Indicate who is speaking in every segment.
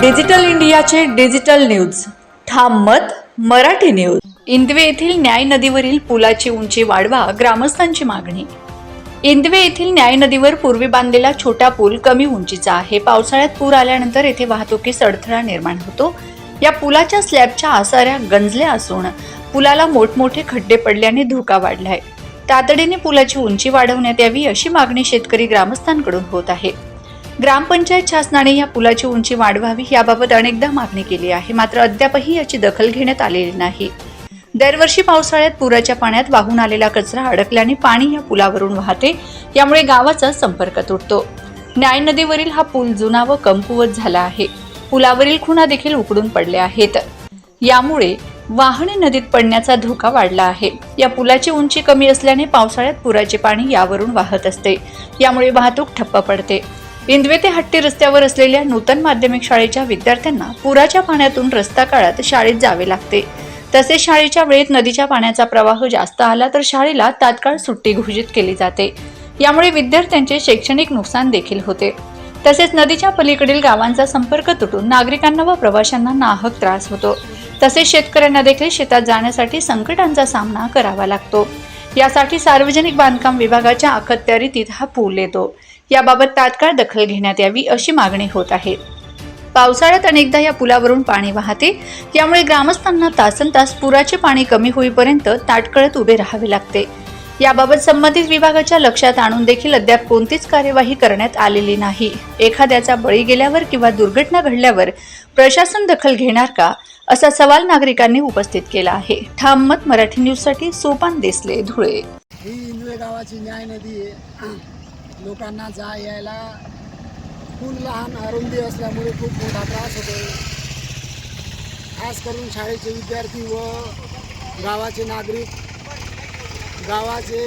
Speaker 1: Digital इंडियाचे digital news. ठाम मत मराठी न्यूज. इंदवे येथील न्याय नदीवरील पुलाची उंची वाढवा ग्रामस्थांची मागणी. इंदवे येथील न्याय नदीवर पूर्वी बांधलेला छोटा पूल कमी उंचीचा आहे. पावसाळ्यात पूर आल्यानंतर येथे वाहतुकीस अडथळा निर्माण होतो. या पुलाच्या स्लॅबच्या आसाऱ्या गंजल्या असून पुलाला मोठमोठे खड्डे पडल्याने धोका वाढलाय. तातडीने पुलाची उंची वाढवण्यात यावी अशी मागणी शेतकरी ग्रामस्थांकडून होत आहे. ग्रामपंचायत शासनाने या पुलाची उंची वाढवावी याबाबत अनेकदा मागणी केली आहे. मात्र अद्यापही याची दखल घेण्यात आलेली नाही. दरवर्षी पावसाळ्यात पुराच्या पाण्यात वाहून आलेला कचरा अडकल्याने पाणी या पुलावरून वाहते यामुळे गावाचा संपर्क तुटतो. न्याय नदीवरील हा पूल जुना व कमकुवत झाला आहे. पुलावरील खुणा देखील उकडून पडल्या आहेत. यामुळे वाहने नदीत पडण्याचा धोका वाढला आहे. या पुलाची उंची कमी असल्याने पावसाळ्यात पुराचे पाणी यावरून वाहत असते. यामुळे वाहतूक ठप्प पडते. इंदवे ते हट्टी रस्त्यावर असलेल्या नूतन माध्यमिक शाळेच्या विद्यार्थ्यांना पुराच्या पाण्यातून रस्ता काळात शाळेत जावे लागते. तसेच शाळेच्या वेळेत नदीच्या पाण्याचा प्रवाह जास्त आला तर शाळेला तात्काळ सुट्टी घोषित केली जाते. यामुळे विद्यार्थ्यांचे शैक्षणिक नुकसान देखील होते. तसेच नदीच्या पलीकडील गावांचा संपर्क तुटून नागरिकांना व प्रवाशांना नाहक त्रास होतो. तसेच शेतकऱ्यांना देखील शेतात जाण्यासाठी संकटांचा सामना करावा लागतो. यासाठी सार्वजनिक बांधकाम विभागाच्या अखत्यारीतीत हा पूल येतो. याबाबत तात्काळ दखल घेण्यात यावी अशी मागणी होत आहे. पावसाळ्यात अनेकदा या पुलावरून पाणी वाहते. यामुळे ग्रामस्थांना तासन तास पुराचे पाणी कमी होईपर्यंत ताटकळत उभे राहावे लागते. याबाबत संबंधित विभागाच्या लक्षात आणून देखील अद्याप कोणतीच कार्यवाही करण्यात आलेली नाही. एखाद्याचा बळी गेल्यावर किंवा दुर्घटना घडल्यावर प्रशासन दखल घेणार का असा सवाल नागरिकांनी उपस्थित केला आहे. ठाम मत मराठी न्यूजसाठी सोपान देसले धुळे.
Speaker 2: ही गावाची न्याय नदी आहे. लोकांना जा यायला पूल लहान अरुंदी असल्यामुळे खूप मोठा त्रास होतो. खास करून शाळेचे विद्यार्थी व गावाचे नागरिक गावाचे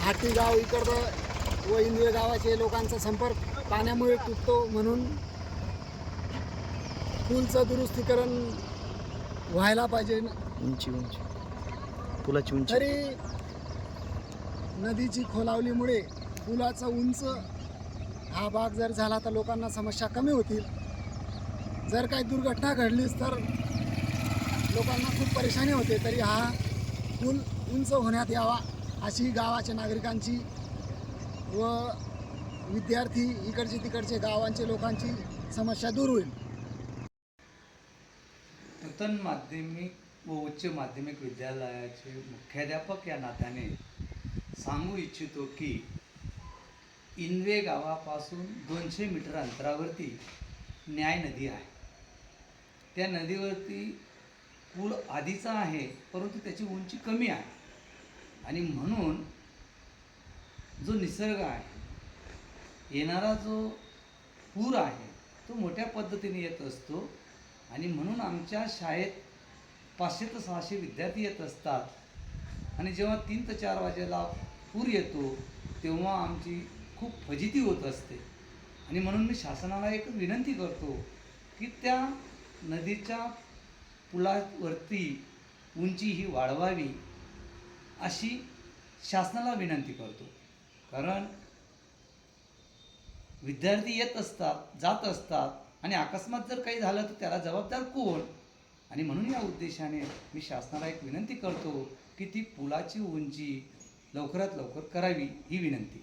Speaker 2: हाटी गाव इकडं व इंदवे गावाचे लोकांचा संपर्क पाण्यामुळे तुटतो म्हणून पूलचं दुरुस्तीकरण व्हायला पाहिजे.
Speaker 3: उंची उंची. पुलाची उंची.
Speaker 2: तरी नदीची खोलावलीमुळे पुलाचं उंच हा भाग जर झाला तर लोकांना समस्या कमी होतील. जर काही दुर्घटना घडलीच तर लोकांना खूप परेशानी होते तरी हा पूल उंच होण्यात यावा अशी गावाच्या नागरिकांची व विद्यार्थी इकडचे तिकडचे गावांचे लोकांची समस्या दूर होईल.
Speaker 4: नूतन माध्यमिक व उच्च माध्यमिक विद्यालयाचे मुख्याध्यापक या नात्याने सांगू इच्छितो की इनवे गावापासून दोनशे मीटर अंतरावरती न्याय नदी आहे. त्या नदीवरती पूल आधीचा आहे परंतु त्याची उंची कमी आहे. आणि म्हणून जो निसर्ग आहे येणारा जो पूर आहे तो मोठ्या पद्धतीने येत असतो. आणि म्हणून आमच्या शाळेत पाचशे ते सहाशे विद्यार्थी येत असतात. आणि जेव्हा तीन ते चार वाजेला पूर येतो तेव्हा आमची खूप फजिती होत असते. आणि म्हणून मी शासनाला एक विनंती करतो की त्या नदीच्या पुलावरती उंची ही वाढवावी अशी शासनाला विनंती करतो. कारण विद्यार्थी येत असतात जात असतात आणि अकस्मात जर काही झालं तर त्याला जबाबदार कोण? आणि म्हणून या उद्देशाने मी शासनाला एक विनंती करतो की ती पुलाची उंची लवकरात लवकर करावी ही विनंती.